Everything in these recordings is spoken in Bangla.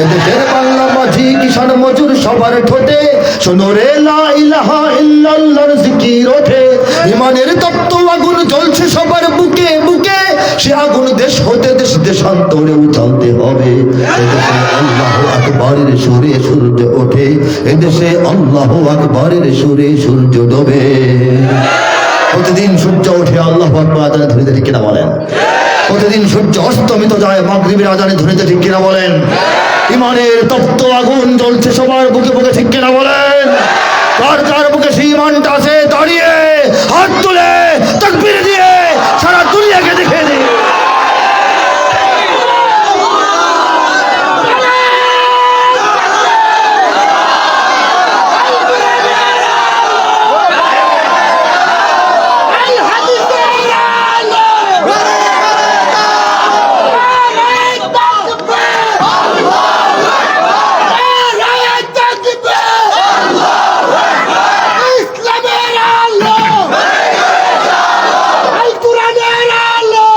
এদেশের মোল্লা মাঝি কিষান মজুর সবার ঠোঁটে, শোনো রে লা ইলাহা ইল্লাল্লাহর জিকির ওঠে। ইমানের তপ্ত আগুন জ্বলছে সবার বুকে বুকে, সে আগুন দেশ হতে দেশ দেশান্তরে উঠালতে হবে। এদেশে আল্লাহ আকবরের সুরে সূর্য ওঠে, এদেশে আল্লাহ আকবরের সুরে সূর্য ডোবে। প্রতিদিন সূর্য উঠে আল্লাহ আজানে ধরিতে ঠিক কিনা বলেন। প্রতিদিন সূর্য অস্তমিত যায়, মাগরীবের আজানে ধরে ঠিক কিনা বলেন। ইমানের তপ্ত আগুন জ্বলছে সবার বুকে বুকে, ঠিক কিনা বলেন। কার কার বুকে সেই ইমানটা আছে? দাঁড়িয়ে হাত তুলে তাকবীর দিয়ে সারা দুনিয়াকে দেখে দিই ইসলামের আলো আল কোরআনের আলো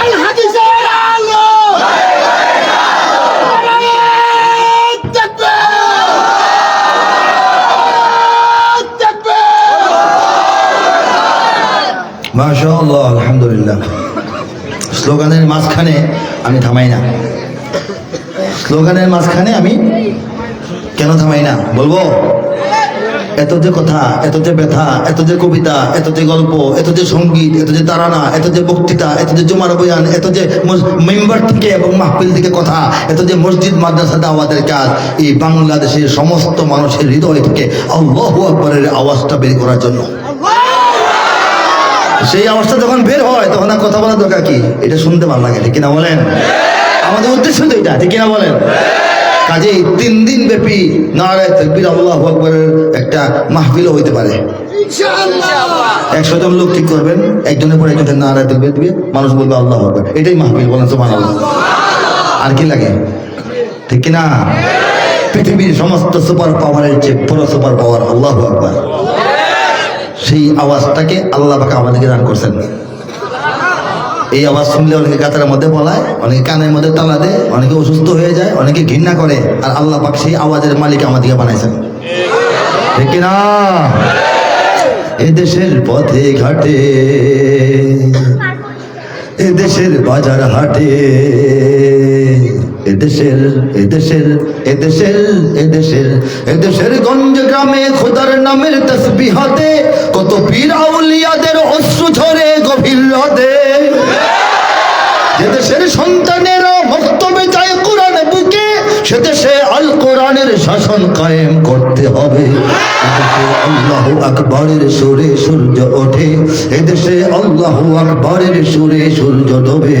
আল হাদিসের আলো মাশাআল্লাহ আলহামদুলিল্লাহ স্লোগানের মাঝখানে আমি থামাই না স্লোগানের মাঝখানে আমি কেন থামাই না বলব এত যে কথা এত যে ব্যথা এত যে কবিতা এত যে গল্প এত যে সংগীত এত যে তারানা এত যে বক্তৃতা এত যে জুমার বয়ান এত যে মেম্বার থেকে এবং মাহফিল থেকে কথা এত যে মসজিদ মাদ্রাসা দাওয়াতের কাজ এই বাংলাদেশের সমস্ত মানুষের হৃদয় থেকে আল্লাহ আকবরের আওয়াজটা বের করার জন্য সেই আওয়াজটা যখন বের হয় তখন আর কথা বলার দরকার কি? এটা শুনতে ভালো লাগে ঠিক কিনা বলেন? আমাদের উদ্দেশ্য তো এটা ঠিক কিনা বলেন? কাজেই তিন দিন ব্যাপী নারায় তকবির আল্লাহ আকবরের একটা মাহফিলও হইতে পারে। একশো জন লোক ঠিক করবেন একজনের পর একজনের নারায় তকবির দিবে মানুষ বলবে আল্লাহ আকবর। এটাই মাহফিল বলেন সুবহান আল্লাহ আর কি লাগে? ঠিক কিনা? পৃথিবীর সমস্ত সুপার পাওয়ারের চেয়ে বড় সুপার পাওয়ার আল্লাহ আকবর। সেই আওয়াজটাকে আল্লাহ পাকে আমাদেরকে দান করছেন। এই আওয়াজ শুনলে অনেকে কাতারের মধ্যে বলায়, অনেকে কানের মধ্যে তালা দেয়, অনেকে অসুস্থ হয়ে যায়, অনেকে ঘৃণা করে, আর আল্লাহ পাক সেই আওয়াজের মালিক আমাদেরকে বানাইছেন। ঠিক না এদেশের পথে ঘাটে, এদেশের বাজার হাটে এদেশের এদেশের এদেশের এদেশের এদেশের গঞ্জ গ্রামে খোদার নামের তসবি হাতে, কত পীর আউলিয়াদের অশ্রু ঝরে গভীর হ্রদে যে দেশের সন্তানেরা মক্তবে চায় কোরআন বুকে, সে দেশে আল কোরআনের শাসন কায়েম করতে হবে। আল্লাহ আকবরের সুরে সূর্য ওঠে, এদেশে আল্লাহ আকবরের সুরে সূর্য ডোবে।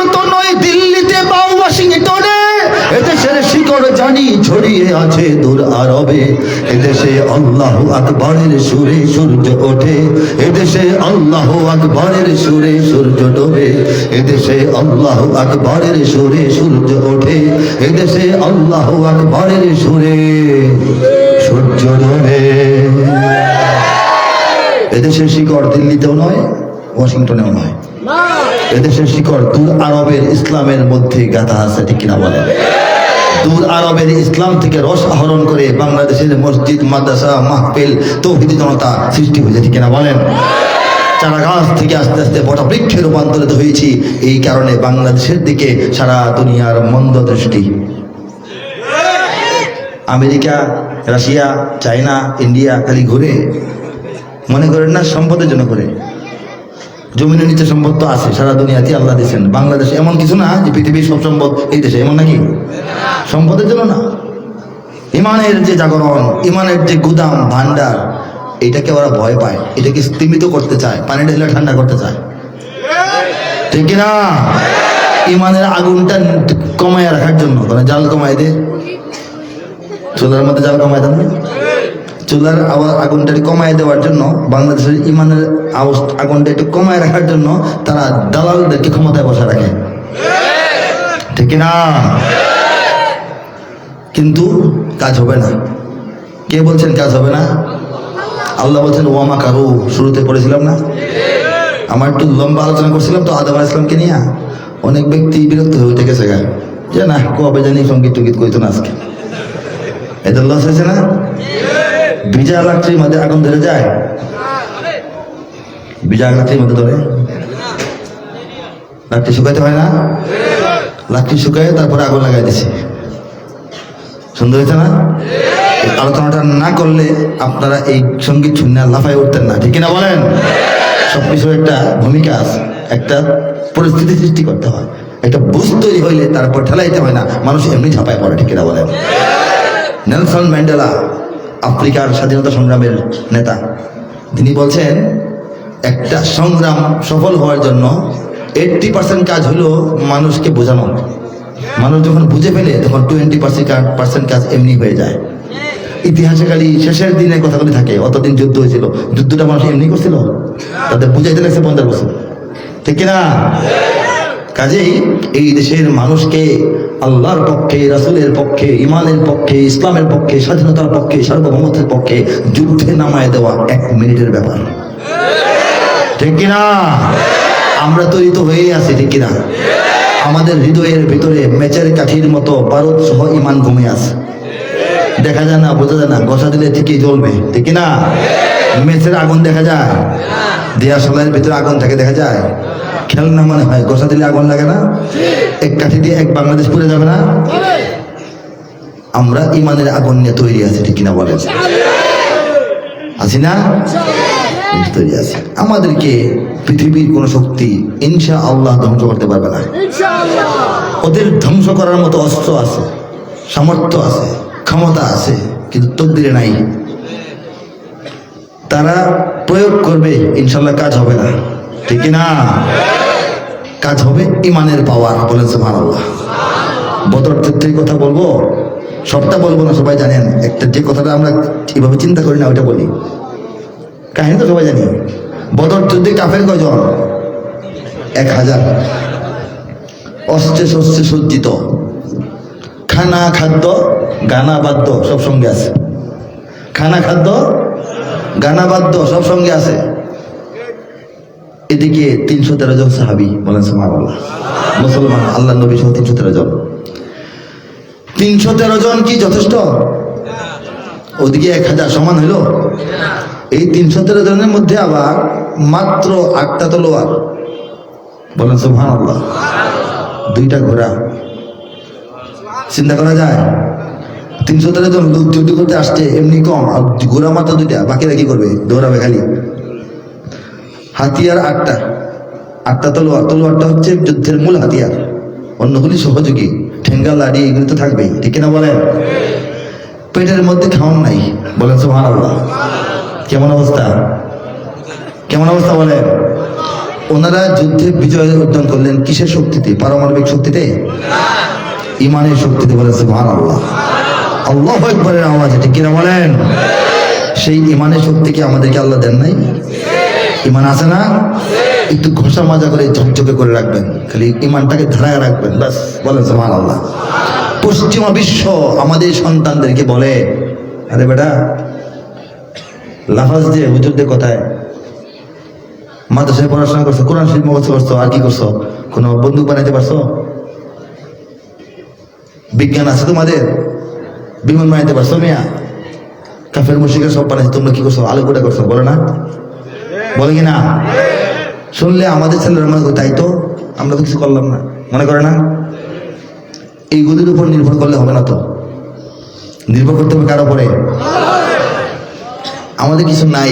জানি ছড়িয়ে আছে দূর আরবে। এদেশে আল্লাহ আকবরের সুরে সূর্য ওঠে। এদেশে আল্লাহ আকবরের সুরে সূর্য ডোবে। এদেশে আল্লাহ আকবরের সুরে সূর্য ওঠে। এদেশে আল্লাহ আকবরের সুরে সূর্য ডোবে। এদেশের শিকড় দিল্লিতেও নয় ওয়াশিংটনেও নয়। এদেশের শিকড় দূর আরবের ইসলামের মধ্যে গাথা আছে ঠিক কিনা বলেন? দূর আরবের ইসলাম থেকে রস আহরণ করে বাংলাদেশের মসজিদ, মাদ্রাসা, মাহফিল, তৌহিদি জনতা সৃষ্টি হয়েছে, ঠিক কিনা বলেন? চারা গাছ থেকে আস্তে আস্তে বটা বৃক্ষে রূপান্তরিত হয়েছি। এই কারণে বাংলাদেশের দিকে সারা দুনিয়ার মন্দ দৃষ্টি। আমেরিকা, রাশিয়া, চায়না, ইন্ডিয়া খালি ঘুরে, মনে করেন না সম্পদের জন্য করে জমিনের নিচে সম্পদ তো আছে, সারা দুনিয়াতে আল্লাহ দিয়েছেন। বাংলাদেশ এমন কিছু না যে পৃথিবীর সব সম্পদ এই দেশে, এমন নাকি? সম্পদের জন্য না। ইমানের যে জাগরণ, ইমানের যে গুদাম ভান্ডার এটাকে ওরা ভয় পায়। এটাকে স্তীমিত করতে চায় পানি ঢেলে ঠান্ডা করতে চায়। ঠিক না ইমানের আগুনটা কমায় রাখার জন্য। মানে জাল কমায় দে। চুলার মধ্যে জাল কমায় দেন? চুলার আগুনটা কমায় দেওয়ার জন্য, বাংলাদেশের ইমানের আগুনটা একটু কমায় রাখার জন্য তারা দালালদেরকে ক্ষমতায় বসা রাখে। ঠিক না কিন্তু কাজ হবে না। কে বলছেন কাজ হবে না? আল্লাহ বলছেন ওয়ামা কারু শুরুতে পড়েছিলাম না? আমার একটু লম্বা আলোচনা করছিলাম তো আদম ইসলামকে নিয়ে। অনেক ব্যক্তি বিরক্ত হয়ে উঠে গেছে গা। যে না, কবে জানি সংগীত টঙ্গীত কইতো না আজকে। এদের লস হয়েছে না? ভিজা লাকড়ির মধ্যে আগুন ধরে যায়? ভিজা লাকড়ির মধ্যে ধরে? লাকড়ি শুকাইতে হয় না? লাকড়ি শুকাই তারপরে আগুন লাগাই দিছে। সুন্দর হয়েছে না? আলোচনাটা না করলে আপনারা এই সংগীত শুনে লাফায় উঠতেন না। ঠিক না বলেন? সব কিছুর একটা ভূমিকা আছে, একটা পরিস্থিতি সৃষ্টি করতে হয়। একটা বুঝ তৈরি হইলে তারপর ঠেলাইতে হয় না। মানুষ এমনি ঝাঁপায় পড়ে, ঠিক না বলেন? নেলসন ম্যান্ডেলা আফ্রিকার স্বাধীনতা সংগ্রামের নেতা। তিনি বলছেন, একটা সংগ্রাম সফল হওয়ার জন্য এইটটি পার্সেন্ট কাজ হলো মানুষকে বোঝানো। মানুষ যখন বুঝে ফেলে, তখন টোয়েন্টি পার্সেন্ট পার্সেন্ট কাজ এমনি হয়ে যায়। ইতিহাসে খালি শেষের দিনে কথাগুলি থাকে, অতদিন যুদ্ধ হয়েছিল। যুদ্ধটা মানুষ এমনি করছিল? তাদের বুঝাইতে লাগছে পঞ্চাশ বছর। ঠিক কিনা? কাজেই এই দেশের মানুষকে আল্লাহর পক্ষে, রাসুলের পক্ষে ইমানের পক্ষে, ইসলামের পক্ষে, স্বাধীনতার পক্ষে, সার্বভৌমত্বের পক্ষে যুদ্ধে নামায় দেওয়া এক মিনিটের ব্যাপার। ঠিক কিনা? আমরা তৈরি তো হয়েই আছি, ঠিক কিনা? আমাদের হৃদয়ের ভিতরে মেচের কাঠির মতো বারুদ সহ ইমান ঘুমে আছে। দেখা যায় না, বোঝা যায় না গসা দিলে ঠিকই জ্বলবে, ঠিক না মেচের আগুন দেখা যায় দিয়া সলাইয়ের ভিতরে আগুন থাকে দেখা যায় খেলনা মনে হয়, গসা দিলে আগুন লাগে না? এক কাঠি দিয়ে এক বাংলাদেশ পুড়ে যাবে না? আমরা ইমানের আগুন নিয়ে তৈরি আছি, ঠিক কিনা বলেন? আছি না? তৈরি আছি। আমাদেরকে পৃথিবীর কোন শক্তি ইনশা আল্লাহ ধ্বংস করতে পারবে না। ওদের ধ্বংস করার মতো অস্ত্র আছে, সামর্থ্য আছে, ক্ষমতা আছে, কিন্তু তকদিরে নাই। তারা প্রয়োগ করবে ইনশাল্লাহ কাজ হবে না। ঠিক না? কাজ হবে ইমানের পাওয়ার, বলেন সুবহান আল্লাহ বদর যুদ্ধের কথা বলব, সবটা বলব না, সবাই জানেন। একটা যে কথাটা আমরা এভাবে চিন্তা করি না, ওইটা বলি। কাহিনী তো সবাই জানি। বদর যুদ্ধে কাফের কয়জন? এক হাজার। অস্ত্রে শস্ত্রে সজ্জিত। খানা খাদ্য, গানা বাদ্য, সব সঙ্গে আছে। খানা খাদ্য, গানা বাদ্য, সব সঙ্গে আছে। এদিকে তিনশো তেরো জন সাহাবি বলেন, সুবহানাল্লাহ। মুসলমান আল্লাহ নবী সহ তিনশো তেরো জন। তিনশো তেরো জন কি যথেষ্ট? ওদিকে এক হাজার সমান হইল? এই তিনশো তেরো জনের মধ্যে আবার মাত্র আটটা তলোয়ার। বলেন সুহান আল্লাহ দুইটা ঘোড়া। চিন্তা করা যায়, তিনশো তেরো জন যুদ্ধ করতে আসছে, এমনি কম। আর ঘোড়া মাত্র দুইটা, বাকিরা কি করবে? দৌড়াবে খালি। হাতিয়ার আটটা। আটটা তলোয়ার। তলোয়ারটা হচ্ছে যুদ্ধের মূল হাতিয়ার। অন্যগুলি সহযোগী। ঠেঙ্গা, লাড়ি, এগুলি তো থাকবেই। ঠিক না বলেন? পেটের মধ্যে খাওয়ান নাই। বলেন সুহান আল্লাহ কেমন অবস্থা? কেমন অবস্থা বলেন? ওনারা যুদ্ধে বিজয় অর্জন করলেন কিসের শক্তিতে? পারমাণবিক শক্তিতে? ইমানের শক্তিতে বলেন সুহান আল্লাহ আল্লাহ একবারের আওয়াজ, ঠিক কিনা বলেন? সেই ইমানের শক্তিকে আমাদেরকে আল্লাহ দেন নাই? ইমান আছে না? একটু ঘষা মাজা করে ঝকঝকে করে রাখবেন। খালি ইমানটাকে ধারায় রাখবেন বাস বলেন সুবহান আল্লাহ পশ্চিমা বিশ্ব আমাদের সন্তানদেরকে বলে, আরে বেটা, লাফাজ দিয়ে হুজুরদের কথায়, মাদ্রাসায় পড়াশোনা করছ, কোরআন শরীফ মুখস্থ করছ আর কি করছ? কোনো বন্দুক বানাইতে পারছ? বিজ্ঞান আছে তোমাদের? বিমান বানাইতে পারছ মিয়া? কাফের মুশিকের সব বানাইছে, তোমরা কি করছ? আলু কোটা করছ, বলো না। বলে কি না? শুনলে আমাদের ছেলেরা মনে তাই তো, আমরা তো কিছু করলাম না। মনে করে না? এইগুলির উপর নির্ভর করলে হবে না তো। নির্ভর করতে হবে কারও পরে আমাদের কিছু নাই।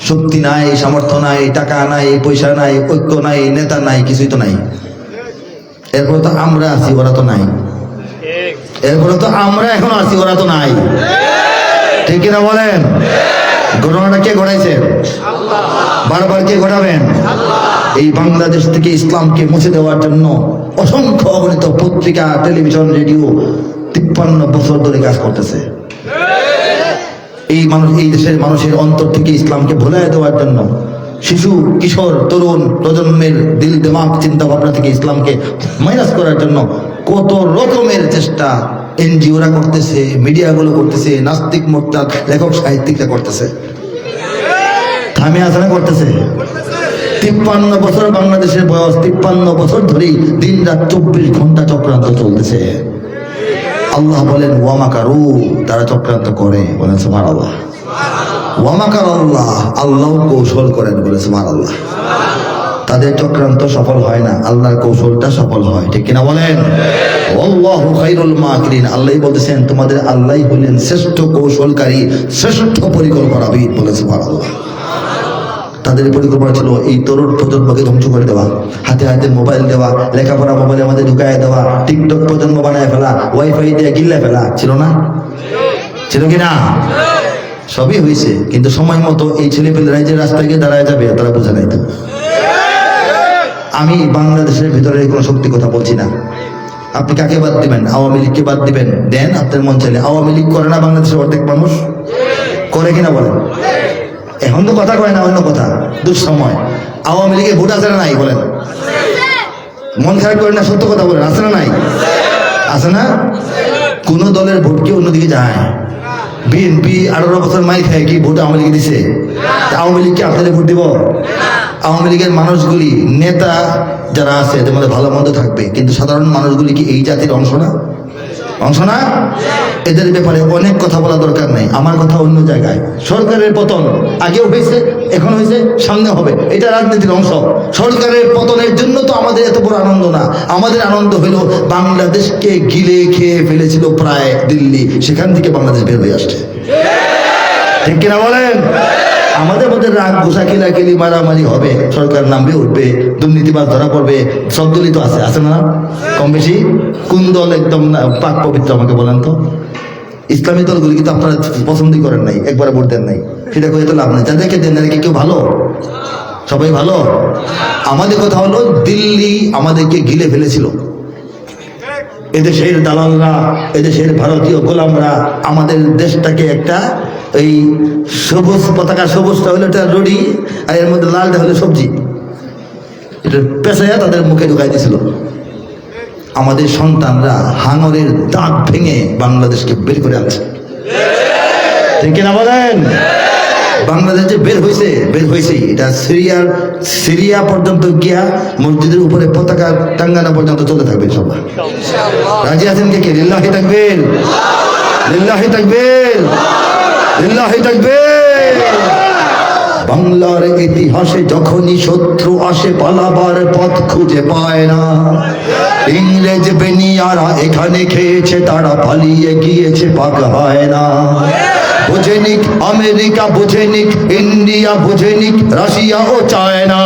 শক্তি নাই, সামর্থ্য নাই, টাকা নাই, পয়সা নাই, ঐক্য নাই, নেতা নাই, কিছুই তো নাই। এরপরে তো আমরা আছি, ওরা তো নাই। এরপরে তো আমরা এখনও আছি, ওরা তো নাই। ঠিক কিনা বলেন? ঘটনাটা কে ঘটাইছে? বারবার কে ঘটাবেন। এই বাংলাদেশ থেকে ইসলামকে মুছে দেওয়ার জন্য অসংখ্য অগণিত পত্রিকা, টেলিভিশন, রেডিও তিপ্পান্ন বছর ধরে কাজ করতেছে। এই মানুষ, এই দেশের মানুষের অন্তর থেকে ইসলামকে ভুলাই দেওয়ার জন্য শিশু, কিশোর, তরুণ প্রজন্মের দিল দিমাগ চিন্তা ভাবনা থেকে ইসলামকে মাইনাস করার জন্য কত রকমের চেষ্টা এনজিওরা করতেছে, মিডিয়াগুলো করতেছে, নাস্তিক মোর্চার লেখক, সাহিত্যিকরা করতেছে। থামে আসানা করতেছে। তিপ্পান্ন বছর বাংলাদেশের বয়স, তিপ্পান্ন বছর ধরেই দিন রাত চব্বিশ ঘণ্টা চক্রান্ত চলতেছে। আল্লাহ বলেন, ওয়ামাকারু, তারা চক্রান্ত করে, বলেন সুমার আল্লাহ ওয়ামাকার আল্লাহ আল্লাহ কৌশল করেন বলে সুমার আল্লাহ তাদের চক্রান্ত সফল হয় না, আল্লাহর কৌশলটা সফল হয়, ঠিক কিনা বলেন? আল্লাহু বলতেছেন, তোমাদের আল্লাহ হলেন শ্রেষ্ঠ কৌশলকারী, শ্রেষ্ঠ পরিকল্পনাবিদ বলে সুমার আল্লাহ তাদের পরিকল্পনা ছিল এই তরুণ প্রজন্মকে ধ্বংস করে দেওয়া। হাতে হাতে মোবাইল দেওয়া, লেখাপড়া মোবাইলে আমাদের ঢুকায় দেওয়া, টিকটক প্রজন্ম বানায় ফেলা ওয়াইফাই দিয়ে গিল্লে ফেলা, ছিল না? ছিল কি না? সবই হয়েছে কিন্তু সময় মতো এই ছেলে পেলেরাই যে রাস্তায় গিয়ে দাঁড়ায় যাবে তারা বোঝা নাই তো। আমি বাংলাদেশের ভিতরে কোনো শক্তি কথা বলছি না। আপনি কাকে বাদ দিবেন? আওয়ামী লীগকে বাদ দিবেন? দেন আপনার মন চাইলে। আওয়ামী লীগ করে না বাংলাদেশের অর্ধেক মানুষ? করে কিনা বলেন? এখন তো কথা কয় না, অন্য কথা। দুঃসময়। আওয়ামী লীগে ভোট আছে না নাই, বলেন? মন খারাপ করে না, সত্য কথা বলেন, আছে না নাই? আছে না? কোন দলের ভোট কি অন্যদিকে যায়? বিএনপি আঠারো বছর মাইল খায় কি ভোট আওয়ামী লীগে দিছে? আওয়ামী লীগকে আপনাদের ভোট দিব? আওয়ামী লীগের মানুষগুলি, নেতা যারা আছে, এদের মধ্যে ভালো মন্দ থাকবে, কিন্তু সাধারণ মানুষগুলি কি এই জাতির অংশ না? অংশ না? এদের ব্যাপারে অনেক কথা বলা দরকার নেই। আমার কথা অন্য জায়গায়। সরকারের পতন আগেও হয়েছে, এখন হয়েছে, সামনে হবে। এটা রাজনীতির অংশ। সরকারের পতনের জন্য তো আমাদের এত বড় আনন্দ না। আমাদের আনন্দ হলো বাংলাদেশকে গিলে খেয়ে ফেলেছিল প্রায় দিল্লি। সেখান থেকে বাংলাদেশ বের হয়ে আসছে। ঠিক কিনা বলেন? আমাদের মধ্যে রাগ ঘোষা কিলাকিলি মারামারি হবে। সরকার নামবে উঠবে। দুর্নীতিবাজ ধরা পড়বে। সব দলই তো আছে আছে না? কম বেশি? কোন দল একদম পাক পবিত্র আমাকে বলেন তো? ইসলামী দলগুলি কিন্তু আপনারা পছন্দই করেন নাই, একবার ভোট দেন নাই। সেটা করে তো লাভ নেই। যাদেরকে দেন নাকি কেউ ভালো? সবাই ভালো? আমাদের কথা হলো, দিল্লি আমাদেরকে গিলে ফেলেছিল। এদেশের দালালরা, এদেশের ভারতীয় গোলামরা, আমাদের দেশটাকে একটা এই সবুজ পতাকা, সবুজটা হলো একটা রুটি আর এর মধ্যে লালটা হলো সবজি। এটা পেঁচাইয়া তাদের মুখে ঢুকাই দিয়েছিল আমাদের সন্তানরা হাঙরের দাঁত ভেঙে বাংলাদেশকে বের করে আনছে। ঠিক কিনা বলেন? বাংলাদেশ যে বের হয়েছে বের হয়েছে এটা সিরিয়ার, সিরিয়া পর্যন্ত গিয়া মসজিদের উপরে পতাকা টাঙ্গানা পর্যন্ত চলে থাকবে সব রাজি আছেন কে কে? লিল্লাহি থাকবেন লিল্লাহি থাকবেন লিল্লাহি থাকবেন বাংলার ইতিহাসে যখনই শত্রু আসে, পালাবার পথ খুঁজে পায় না। ইংরেজ বেনিয়ারা এখানে খেয়েছে, তারা পালিয়ে গিয়েছে, পাক হয় না। বুঝেনিক আমেরিকা বুঝেনিক ইন্ডিয়া বুঝেনিক রাশিয়া ও চায়না।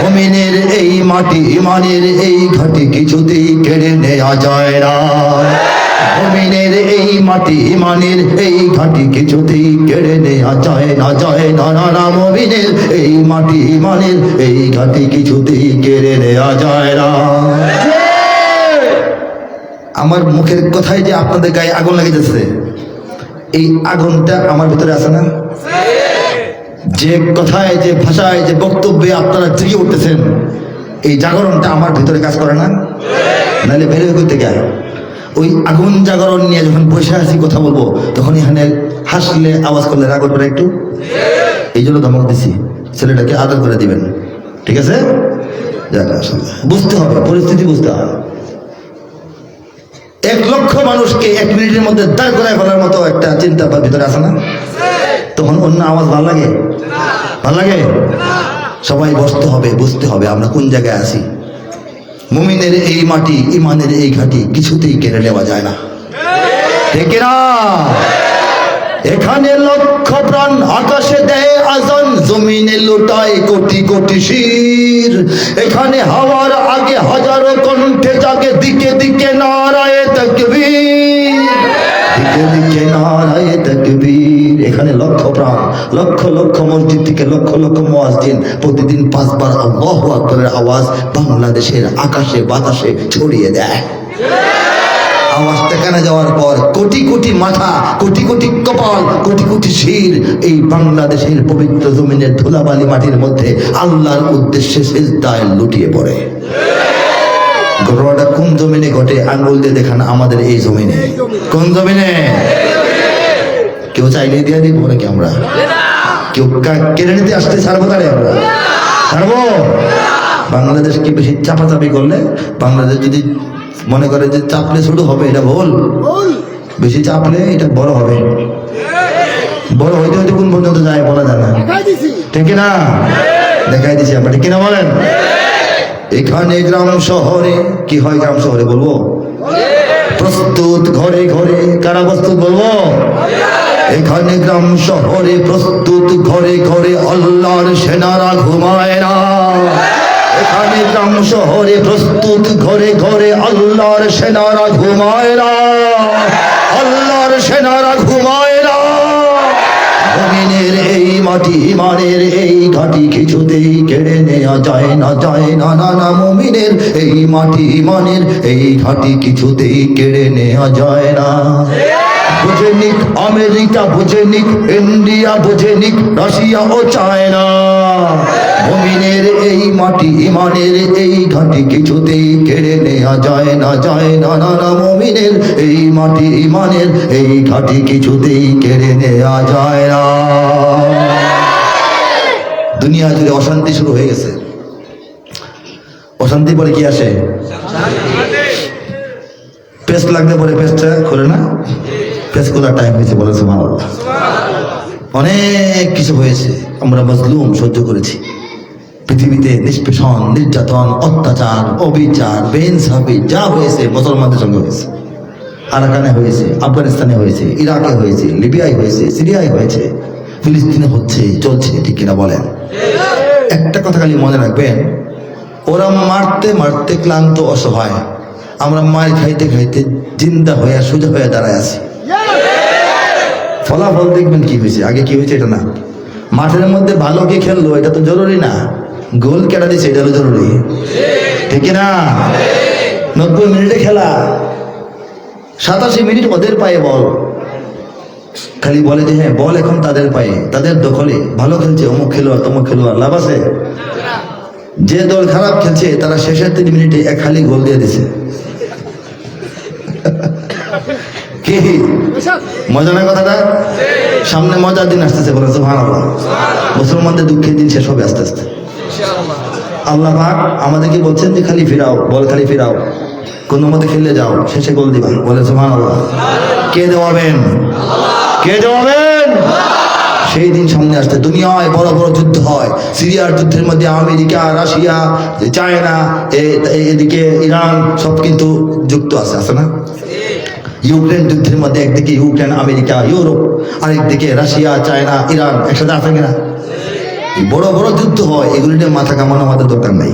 জমিনের এই মাটি, ইমানের এই ঘাটি কিছুতেই কেড়ে নেওয়া যায় না। জমিনের এই মাটি, ইমানের এই ঘাটি কিছুতেই কেড়ে নেওয়া যায় না যায় না। না না মমিনের এই মাটি, ইমানের এই ঘাটি কিছুতেই কেড়ে নেওয়া যায় না। আমার মুখের কথায় যে আপনাদের গায়ে আগুন লেগে যাচ্ছে এই আগুনটা আমার ভিতরে আছে না? যে কথায়, যে ভাষায়, যে বক্তব্যে আপনারা জেগে উঠতেছেন, এই জাগরণটা আমার ভিতরে কাজ করে না? নাহলে বের হয়ে করতে গায় ওই আগুন জাগরণ নিয়ে যখন বসে আছি, কথা বলব, তখন এখানে হাসলে, আওয়াজ করলে রাগ না একটু? এই জন্য ধমক দিছি। ছেলেটাকে আদর করে দিবেন। ঠিক আছে? বুঝতে হবে, পরিস্থিতি বুঝতে হবে। এক লক্ষ মানুষকে এক মিনিটের মধ্যে দাঁড় করায় ফেলার মতো একটা চিন্তা আপনার ভিতরে আসে না? তখন অন্য আওয়াজ ভালো লাগে? ভালো লাগে? সবাই বসতে হবে, বুঝতে হবে, আমরা কোন জায়গায় আছি? মুমিনের এই মাটি ইমানের এই ঘাটি কিছুতেই কেড়ে নেওয়া যায় না? এখানে লক্ষ প্রাণ আকাশে দেয় আজান, জমিনে লুটায় কোটি কোটি শির। এখানে হাওয়ার আগে হাজারো কণ্ঠে জাগে, দিকে দিকে নারায় তকবীর। দিকে দিকে নারায় লক্ষ প্রাণ, লক্ষ লক্ষ মসজিদ থেকে লক্ষ লক্ষ মুয়াজ্জিন প্রতিদিন পাঁচবার আল্লাহু আকবারের আওয়াজ বাংলাদেশের আকাশে, বাতাসে ছড়িয়ে দেয়। যাওয়ার পর কোটি কোটি মাথা, কোটি কোটি কপাল, কোটি কোটি শির এই বাংলাদেশের পবিত্র জমিনের ধুলাবালি মাটির মধ্যে আল্লাহর উদ্দেশ্যে সেজদায় লুটিয়ে পড়ে। ঘটনাটা কোন জমিনে ঘটে? আঙ্গুল দিয়ে দেখান আমাদের এই জমিনে। কোন জমিনে? কেউ চাইলে দিয়ে দিব নাকি আমরা? কেউ কেড়ে নিতে আসতে ছাড়বো তারে আমরা? ছাড়বো? বাংলাদেশ কি বেশি চাপাচাপি করলে? বাংলাদেশ যদি মনে করে যে চাপলে ছোট হবে এটা ভুল। বেশি চাপলে এটা বড় হবে। বড় হইতে হইতে কোন পর্যন্ত যায় বলা যায় না। ঠিক না? দেখাই দিছি আমরা ঠিক কিনা বলেন? এখানে গ্রাম শহরে কি হয় গ্রাম শহরে বলব? প্রস্তুত ঘরে ঘরে কারা প্রস্তুত বলব? এখানে গ্রাম শহরে প্রস্তুত, ঘরে ঘরে আল্লাহর সেনারা ঘুমায় না। এখানে গ্রাম শহরে প্রস্তুত, ঘরে ঘরে আল্লাহর সেনারা ঘুমায় না। আল্লাহর সেনারা ঘুমায় না। এই মাটি, ইমানের এই ঘাটি কিছুতেই কেড়ে নেওয়া যায় না যায় না। না না মমিনের এই মাটি, ইমানের এই ঘাটি কিছুতেই কেড়ে নেওয়া যায় না। বুঝে নিক আমেরিকা বুঝে নিক ইন্ডিয়া বুঝে নিক রাশিয়া ও চায়না। মমিনের এই মাটি ইমানের এই ঘাটি কিছুতেই কেড়ে নেওয়া যায় না যায় না না না মমিনের এই মাটি ইমানের এই ঘাটি কিছুতেই কেড়ে নেওয়া যায় না। দুনিয়া জুড়ে অশান্তি শুরু হয়ে গেছে। অশান্তি পরে কি আসে? পেস্ট লাগলে পরে পেস্টটা খোলে না? পেস্ট খোলার টাইম হয়েছে বলে সুমান অনেক কিছু হয়েছে, আমরা মজলুম সহ্য করেছি। পৃথিবীতে নিষ্পেষণ, নির্যাতন, অত্যাচার, অবিচার, বেইনসাফি, যা হয়েছে, মুসলমানদের সঙ্গে হয়েছে। আরাকানে হয়েছে, আফগানিস্তানে হয়েছে, ইরাকে হয়েছে, লিবিয়ায় হয়েছে, সিরিয়ায় হয়েছে, ফিলিস্তিনে হচ্ছে, চলছে, ঠিক কিনা বলেন? একটা কথা খালি মনে রাখবেন, ওরা মারতে মারতে ক্লান্ত, অসহায়। আমরা মায়ের খাইতে খাইতে জিন্দা হয়ে সোজা হয়ে দাঁড়ায় আছি। ফলাফল দেখবেন কি হয়েছে? আগে কি হয়েছে এটা না। মাঠের মধ্যে ভালো কে খেললো, এটা তো জরুরি না। গোল কেটা দিচ্ছে এটা জরুরি। ঠিক না নব্বই মিনিটে খেলা। সাতাশি মিনিট ওদের পায়ে বল। খালি বলে যে হ্যাঁ বল এখন তাদের পায়ে। তাদের দখলে। ভালো খেলছে, অমুক খেলোয়াড়, তমুক খেলোয়াড়, লাভ আছে। যে দল খারাপ খেলছে, তারা শেষের তিন মিনিটে এক খালি গোল দিয়ে দিছে কি? মজা না কথাটা? সামনে মজার দিন আসতেছে বলে সুবহান আল্লাহ মুসলমানদের দুঃখের দিন শেষ হবে আস্তে আস্তে। আল্লাহ পাক আমাদেরকে বলছেন যে খালি ফিরাও বল খালি ফিরাও। কোন মতে খেললে যাও শেষে গোল দিবা। বলে আল্লাহ কে দেওয়াবেন কে দেওয়াবেন সেই দিন সামনে আসতে দুনিয়ায় বড় বড় যুদ্ধ হয়। সিরিয়ার যুদ্ধের মধ্যে আমেরিকা রাশিয়া চায়না এ- এদিকে ইরান সব কিন্তু যুক্ত আছে আছে না? ইউক্রেন যুদ্ধের মধ্যে একদিকে ইউক্রেন, আমেরিকা, ইউরোপ, আরেকদিকে রাশিয়া, চায়না, ইরান একসাথে আছে কিনা? বড় বড় যুদ্ধ হয়, এগুলি নিয়ে মাথা কামানো আমাদের দরকার নাই।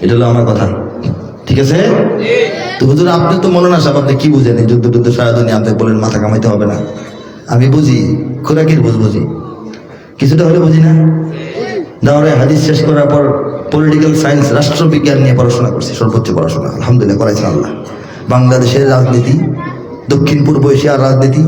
এটা হলো আমার কথা। ঠিক আছে? তো হুজুর, আপনি তো মনে না আপনি কি বুঝেন? যুদ্ধ টুদ্ধ সারা দুনিয়া আপনি বলেন মাথা কামাইতে হবে না। আমি বুঝি, খোরাকির বুঝ বুঝি। কিছুটা হলে বুঝি না? দাওরে হাদিস শেষ করার পর পলিটিক্যাল সায়েন্স রাষ্ট্রবিজ্ঞান নিয়ে পড়াশোনা করছি, সর্বোচ্চ পড়াশোনা। আলহামদুলিল্লাহ, করাইছেন আল্লাহ। বাংলাদেশের রাজনীতি, দক্ষিণ পূর্ব এশিয়ার রাজনীতি,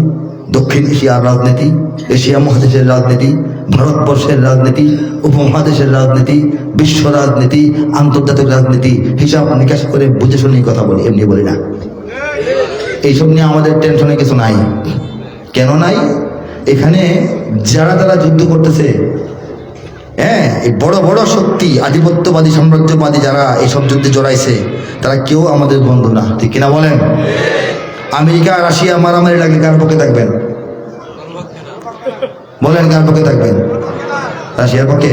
দক্ষিণ এশিয়ার রাজনীতি, এশিয়া মহাদেশের রাজনীতি, ভারতবর্ষের রাজনীতি, উপমহাদেশের রাজনীতি, বিশ্ব রাজনীতি, আন্তর্জাতিক রাজনীতি, হিসাব নিকাশ করে বুঝে শুনে কথা বলি, এমনি বলি না। এইসব নিয়ে আমাদের টেনশনে কিছু নাই। কেন নাই? এখানে যারা তারা যুদ্ধ করতেছে হ্যাঁ এই বড় বড় শক্তি, আধিপত্যবাদী, সাম্রাজ্যবাদী যারা এইসব যুদ্ধে জড়াইছে তারা কেউ আমাদের বন্ধু না। ঠিক কিনা বলেন? আমেরিকা, রাশিয়া, মারামারি লাগলে কার পক্ষে থাকবেন? বলেন কার পক্ষে থাকবেন? রাশিয়ার পক্ষে?